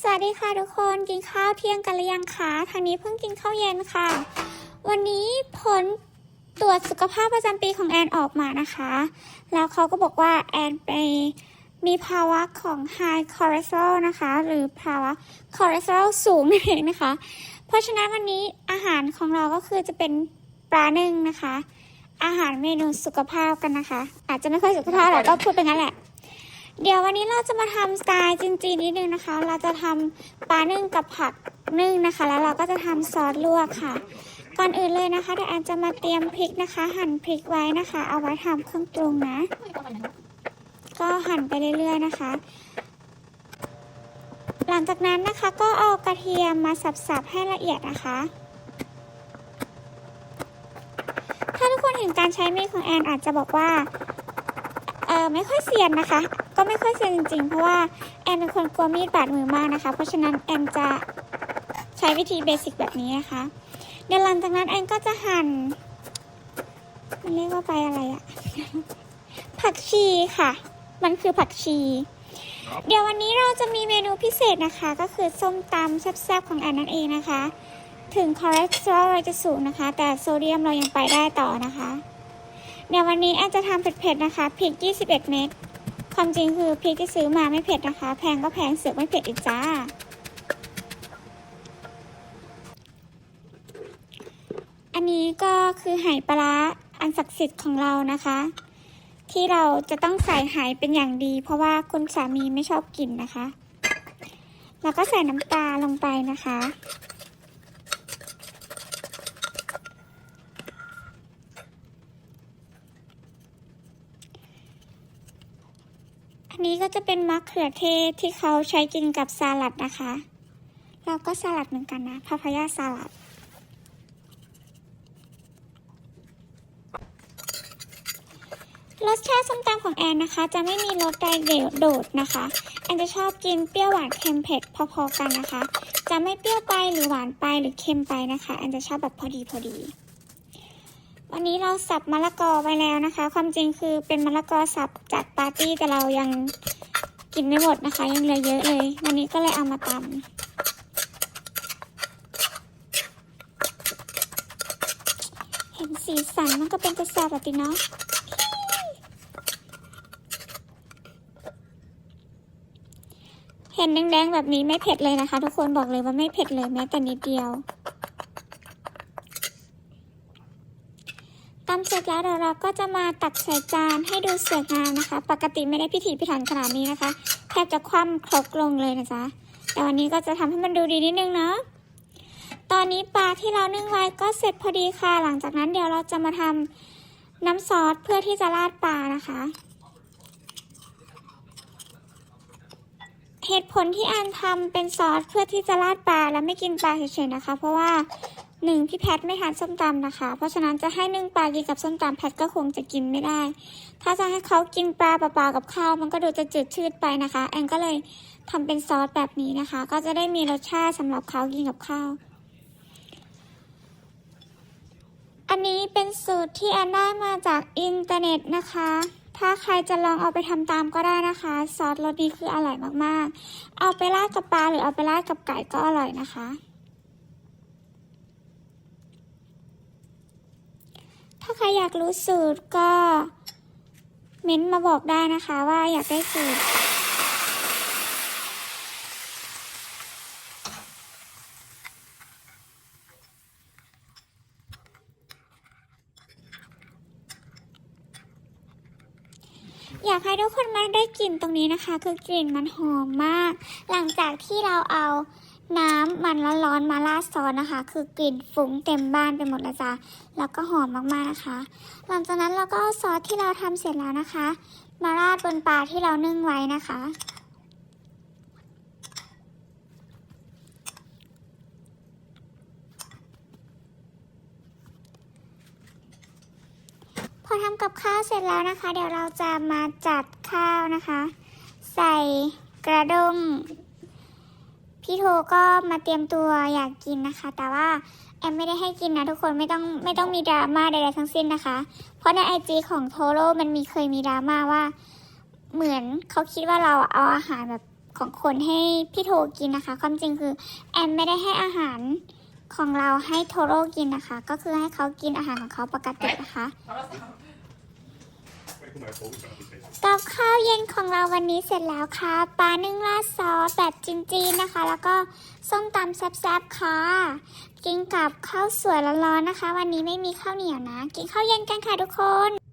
สวัสดีค่ะทุกคนกินข้าวเที่ยงกันหรือยังคะทางนี้เพิ่งกินข้าวเย็นค่ะ วันนี้ผลตรวจสุขภาพประจำปีของแอนออกมานะคะ แล้วเขาก็บอกว่าแอนไปมีภาวะของ high cholesterol นะคะ หรือภาวะ cholesterol สูงนั่นเองนะคะ เพราะฉะนั้นวันนี้อาหารของเราก็คือจะเป็นปลานึ่งนะคะ อาหารเมนูสุขภาพกันนะคะ อาจจะไม่ค่อยสุขภาพหรอกก็พูดไปงั้นแหละ เดี๋ยววันนี้เราจะมาทำสไตล์จีนๆนิดนึงนะคะ เราจะทำปลานึ่งกับผักนึ่งนะคะ แล้วเราก็จะทำซอสลวกค่ะ ก่อนอื่นเลยนะคะเดี๋ยวแอนจะมาเตรียมพริกนะคะ หั่นพริกไว้นะคะ เอาไว้ทำเครื่องปรุงนะ ก็หั่นไปเรื่อยๆนะคะ หลังจากนั้นนะคะก็เอากระเทียมมาสับๆให้ละเอียดนะคะถ้าทุกคนเห็นการใช้มีดของแอนอาจจะบอกว่าเออไม่ค่อยเซียนนะคะ ก็ไม่ค่อยเซียนจริงๆ เพราะว่าแอนเป็นคนกลัวมีดบาดมือมากนะคะ เพราะฉะนั้นแอนจะใช้วิธีเบสิกแบบนี้นะคะ เดี๋ยวหลังจากนั้นแอนก็จะหั่นมันเรียกว่าใบอะไรอะผักชีค่ะ มันคือผักชี เดี๋ยววันนี้เราจะมีเมนูพิเศษนะคะ ก็คือส้มตำแซ่บๆของแอนนั่นเองนะคะ ถึงคอเลสเตอรอลเราจะสูงนะคะ แต่โซเดียมเรายังไปได้ต่อนะคะ เดี๋ยววันนี้แอนจะทำเผ็ดๆนะคะพริก 21 เม็ด ความจริงคือพริกที่ซื้อมาไม่เผ็ดนะคะ แพงก็แพงเสือกไม่เผ็ดอีกจ้า อันนี้ก็คือไหปลาร้าอันศักดิ์สิทธิ์ของเรานะคะ ที่เราจะต้องใส่ไหเป็นอย่างดี เพราะว่าคุณสามีไม่ชอบกลิ่นนะคะ แล้วก็ใส่น้ำตาลงไปนะคะ อันนี้ก็จะเป็นมะเขือเทศที่เขาใช้กินกับสลัดนะคะ เราก็สลัดเหมือนกันนะพาพายาสลัด รสชาติส้มตำของแอนนะคะ จะไม่มีรสใดโดดนะคะ แอนจะชอบกินเปรี้ยวหวานเค็มเผ็ดพอๆกันนะคะ จะไม่เปรี้ยวไปหรือหวานไปหรือเค็มไปนะคะ แอนจะชอบแบบพอดีพอดี วันนี้เราสับมะละกอไว้แล้วนะคะ ความจริงคือเป็นมะละกอสับจากปาร์ตี้แต่เรายังกินไม่หมดนะคะ ยังเหลือเยอะเลย วันนี้ก็เลยเอามาตำเห็นสีสันมันก็เป็นกระแสแบบนี้เนาะเห็นแดงๆแบบนี้ไม่เผ็ดเลยนะคะ ทุกคนบอกเลยว่าไม่เผ็ดเลยแม้แต่นิดเดียว ตำเสร็จแล้วเดี๋ยวเราก็จะมาตักใส่จานให้ดูสวยงามนะคะ ปกติไม่ได้พิถีพิถันขนาดนี้นะคะแทบจะคว่ำครกลงเลยนะจ๊ะแต่วันนี้ก็จะทำให้มันดูดีนิดนึงเนาะตอนนี้ปลาที่เรานึ่งไว้ก็เสร็จพอดีค่ะ หลังจากนั้นเดี๋ยวเราจะมาทำน้ำซอสเพื่อที่จะราดปลานะคะ เหตุผลที่แอนทำเป็นซอสเพื่อที่จะราดปลาและไม่กินปลาเฉยๆนะคะ เพราะว่า หนึ่งพี่แพทไม่ทานส้มตำนะคะ เพราะฉะนั้นจะให้นึ่งปลากินกับส้มตำแพทก็คงจะกินไม่ได้ ถ้าจะให้เขากินปลาเปล่าๆกับข้าว มันก็ดูจะจืดชืดไปนะคะ แอนก็เลยทำเป็นซอสแบบนี้นะคะ ก็จะได้มีรสชาติสำหรับเขากินกับข้าว อันนี้เป็นสูตรที่แอนได้มาจากอินเทอร์เน็ตนะคะ ถ้าใครจะลองเอาไปทำตามก็ได้นะคะ ซอสรสนี้คืออร่อยมากๆ เอาไปราดกับปลาหรือเอาไปราดกับไก่ก็อร่อยนะคะ ถ้าใครอยากรู้สูตรก็เม้นต์มาบอกได้นะคะว่าอยากได้สูตร อยากให้ทุกคนมาได้กลิ่นตรงนี้นะคะ คือกลิ่นมันหอมมาก หลังจากที่เราเอา น้ำมันร้อนๆมาราดซอสนะคะ คือกลิ่นฟุ้งเต็มบ้านไปหมดเลยจ้ะแล้วก็หอมมากๆนะคะ หลังจากนั้นเราก็เอาซอสที่เราทำเสร็จแล้วนะคะ มาราดบนปลาที่เรานึ่งไว้นะคะพอทำกับข้าวเสร็จแล้วนะคะ เดี๋ยวเราจะมาจัดข้าวนะคะ ใส่กระด้ง พี่โทก็มาเตรียมตัวอยากกินนะคะ แต่ว่าแอมไม่ได้ให้กินนะทุกคนไม่ต้องไม่ต้องมีดราม่าใดๆทั้งสิ้นนะคะ เพราะในไอจีของโทโร่มันมีเคยมีดราม่าว่า เหมือนเขาคิดว่าเราเอาอาหารแบบของคนให้พี่โทกินนะคะ ความจริงคือแอนไม่ได้ให้อาหารของเราให้โทโร่กินนะคะ ก็คือให้เขากินอาหารของเขาปกตินะคะ กับข้าวเย็นของเราวันนี้เสร็จแล้วค่ะปลานึ่งราดซอสแบบจีนๆนะคะ แล้วก็ส้มตำแซ่บๆค่ะ กินกับข้าวสวยร้อนๆนะคะ วันนี้ไม่มีข้าวเหนียวนะ กินข้าวเย็นกันค่ะทุกคน